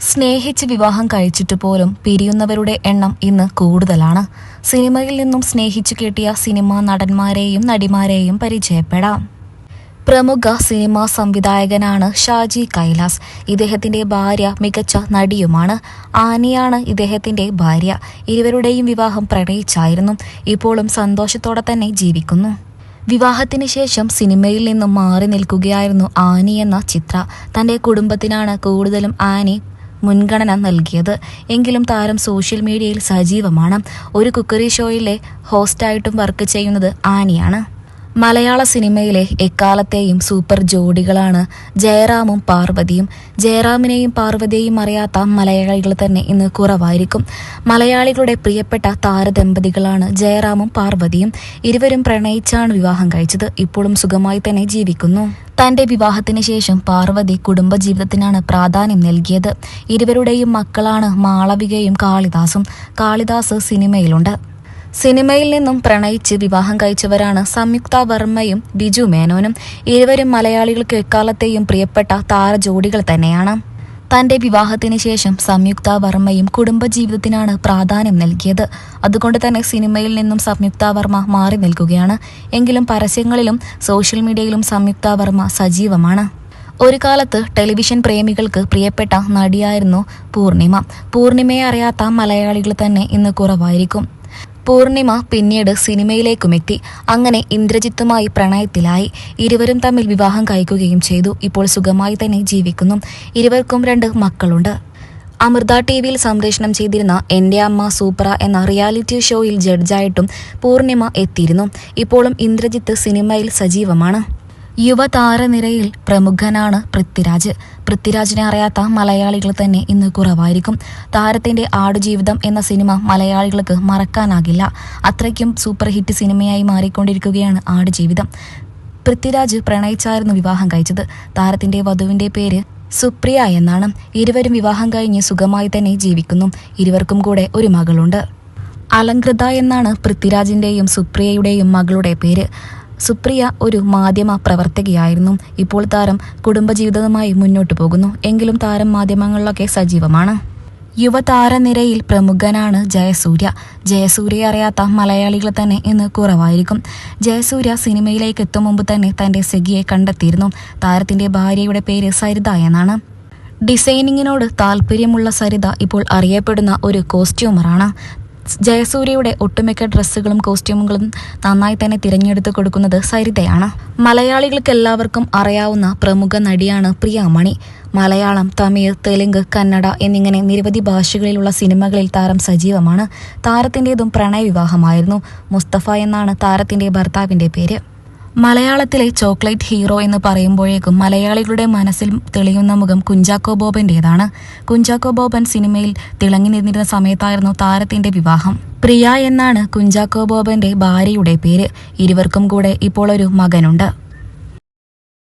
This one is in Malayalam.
സ്നേഹിച്ച് വിവാഹം കഴിച്ചിട്ട് പോലും പിരിയുന്നവരുടെ എണ്ണം ഇന്ന് കൂടുതലാണ്. സിനിമയിൽ നിന്നും സ്നേഹിച്ചു കിട്ടിയ സിനിമാ നടന്മാരെയും നടിമാരെയും പരിചയപ്പെടാം. പ്രമുഖ സിനിമാ സംവിധായകനാണ് ഷാജി കൈലാസ്. ഇദ്ദേഹത്തിന്റെ ഭാര്യ മികച്ച നടിയുമാണ്. ആനിയാണ് ഇദ്ദേഹത്തിന്റെ ഭാര്യ. ഇരുവരുടെയും വിവാഹം പ്രണയിച്ചായിരുന്നു. ഇപ്പോഴും സന്തോഷത്തോടെ തന്നെ ജീവിക്കുന്നു. വിവാഹത്തിന് ശേഷം സിനിമയിൽ നിന്നും മാറി നിൽക്കുകയായിരുന്നു ആനി എന്ന ചിത്ര. തന്റെ കുടുംബത്തിനാണ് കൂടുതലും ആനി മുൻഗണന നൽകിയത്. എങ്കിലും താരം സോഷ്യൽ മീഡിയയിൽ സജീവമാണ്. ഒരു കുക്കറി ഷോയിലെ ഹോസ്റ്റായിട്ടും വർക്ക് ചെയ്യുന്നത് ആനിയാണ്. മലയാള സിനിമയിലെ എക്കാലത്തെയും സൂപ്പർ ജോഡികളാണ് ജയറാമും പാർവതിയും. ജയറാമിനെയും പാർവതിയെയും അറിയാത്ത മലയാളികൾ തന്നെ ഇന്ന് കുറവായിരിക്കും. മലയാളികളുടെ പ്രിയപ്പെട്ട താരദമ്പതികളാണ് ജയറാമും പാർവതിയും. ഇരുവരും പ്രണയിച്ചാണ് വിവാഹം കഴിച്ചത്. ഇപ്പോഴും സുഖമായി തന്നെ ജീവിക്കുന്നു. തന്റെ വിവാഹത്തിന് ശേഷം പാർവതി കുടുംബജീവിതത്തിനാണ് പ്രാധാന്യം നൽകിയത്. ഇരുവരുടെയും മക്കളാണ് മാളവികയും കാളിദാസും. കാളിദാസ് സിനിമയിലുണ്ട്. സിനിമയിൽ നിന്നും പ്രണയിച്ച് വിവാഹം കഴിച്ചവരാണ് സംയുക്ത വർമ്മയും ബിജു മേനോനും. ഇരുവരും മലയാളികൾക്ക് എക്കാലത്തെയും പ്രിയപ്പെട്ട താരജോഡികൾ തന്നെയാണ്. തന്റെ വിവാഹത്തിന് ശേഷം സംയുക്ത വർമ്മയും കുടുംബജീവിതത്തിനാണ് പ്രാധാന്യം നൽകിയത്. അതുകൊണ്ട് തന്നെ സിനിമയിൽ നിന്നും സംയുക്ത വർമ്മ മാറി നിൽക്കുകയാണ്. എങ്കിലും പരസ്യങ്ങളിലും സോഷ്യൽ മീഡിയയിലും സംയുക്ത വർമ്മ സജീവമാണ്. ഒരു കാലത്ത് ടെലിവിഷൻ പ്രേമികൾക്ക് പ്രിയപ്പെട്ട നടിയായിരുന്നു പൂർണിമ. പൂർണിമയെ അറിയാത്ത മലയാളികൾ തന്നെ ഇന്ന് കുറവായിരിക്കും. പൂർണിമ പിന്നീട് സിനിമയിലേക്കും എത്തി അങ്ങനെ ഇന്ദ്രജിത്തുമായി പ്രണയത്തിലായി. ഇരുവരും തമ്മിൽ വിവാഹം കഴിക്കുകയും ചെയ്തു. ഇപ്പോൾ സുഖമായി തന്നെ ജീവിക്കുന്നു. ഇരുവർക്കും രണ്ട് മക്കളുണ്ട്. അമൃത ടി വിയിൽ സംപ്രേഷണം ചെയ്തിരുന്ന എന്റെ അമ്മ സൂപ്ര എന്ന റിയാലിറ്റി ഷോയിൽ ജഡ്ജായിട്ടും പൂർണിമ എത്തിയിരുന്നു. ഇപ്പോഴും ഇന്ദ്രജിത്ത് സിനിമയിൽ സജീവമാണ്. യുവതാരനിരയിൽ പ്രമുഖനാണ് പൃഥ്വിരാജ്. പൃഥ്വിരാജിനെ അറിയാത്ത മലയാളികൾ തന്നെ ഇന്ന് കുറവായിരിക്കും. താരത്തിന്റെ ആടുജീവിതം എന്ന സിനിമ മലയാളികൾക്ക് മറക്കാനാകില്ല. അത്രയ്ക്കും സൂപ്പർ ഹിറ്റ് സിനിമയായി മാറിക്കൊണ്ടിരിക്കുകയാണ് ആടുജീവിതം. പൃഥ്വിരാജ് പ്രണയിച്ചായിരുന്നു വിവാഹം കഴിച്ചത്. താരത്തിന്റെ വധുവിന്റെ പേര് സുപ്രിയ എന്നാണ്. ഇരുവരും വിവാഹം കഴിഞ്ഞ് സുഖമായി തന്നെ ജീവിക്കുന്നു. ഇരുവർക്കും കൂടെ ഒരു മകളുണ്ട്. അലങ്കൃത എന്നാണ് പൃഥ്വിരാജിന്റെയും സുപ്രിയയുടെയും മകളുടെ പേര്. സുപ്രിയ ഒരു മാധ്യമ പ്രവർത്തകയായിരുന്നു. ഇപ്പോൾ താരം കുടുംബജീവിതവുമായി മുന്നോട്ടു പോകുന്നു. എങ്കിലും താരം മാധ്യമങ്ങളിലൊക്കെ സജീവമാണ്. യുവതാരനിരയിൽ പ്രമുഖനാണ് ജയസൂര്യ. ജയസൂര്യയെ അറിയാത്ത മലയാളികൾ തന്നെ ഇന്ന് കുറവായിരിക്കും. ജയസൂര്യ സിനിമയിലേക്ക് എത്തും മുമ്പ് തന്നെ തന്റെ സെഗിയെ കണ്ടെത്തിയിരുന്നു. താരത്തിന്റെ ഭാര്യയുടെ പേര് സരിത എന്നാണ്. ഡിസൈനിങ്ങിനോട് താല്പര്യമുള്ള സരിത ഇപ്പോൾ അറിയപ്പെടുന്ന ഒരു കോസ്റ്റ്യൂമറാണ്. ജയസൂര്യയുടെ ഒട്ടുമിക്ക ഡ്രസ്സുകളും കോസ്റ്റ്യൂമുകളും നന്നായി തന്നെ തിരഞ്ഞെടുത്ത് കൊടുക്കുന്നത് സരിതയാണ്. മലയാളികൾക്ക് എല്ലാവർക്കും അറിയാവുന്ന പ്രമുഖ നടിയാണ് പ്രിയാമണി. മലയാളം തമിഴ് തെലുങ്ക് കന്നഡ എന്നിങ്ങനെ നിരവധി ഭാഷകളിലുള്ള സിനിമകളിൽ താരം സജീവമാണ്. താരത്തിന്റെതും പ്രണയവിവാഹമായിരുന്നു. മുസ്തഫ എന്നാണ് താരത്തിന്റെ ഭർത്താവിന്റെ പേര്. മലയാളത്തിലെ ചോക്ലേറ്റ് ഹീറോ എന്ന് പറയുമ്പോഴേക്കും മലയാളികളുടെ മനസ്സിൽ തെളിയുന്ന മുഖം കുഞ്ചാക്കോ ബോബന്റേതാണ്. കുഞ്ചാക്കോ ബോബൻ സിനിമയിൽ തിളങ്ങി നിന്നിരുന്ന സമയത്തായിരുന്നു താരത്തിന്റെ വിവാഹം. പ്രിയ എന്നാണ് കുഞ്ചാക്കോ ബോബന്റെ ഭാര്യയുടെ പേര്. ഇരുവർക്കും കൂടെ ഇപ്പോൾ ഒരു മകനുണ്ട്.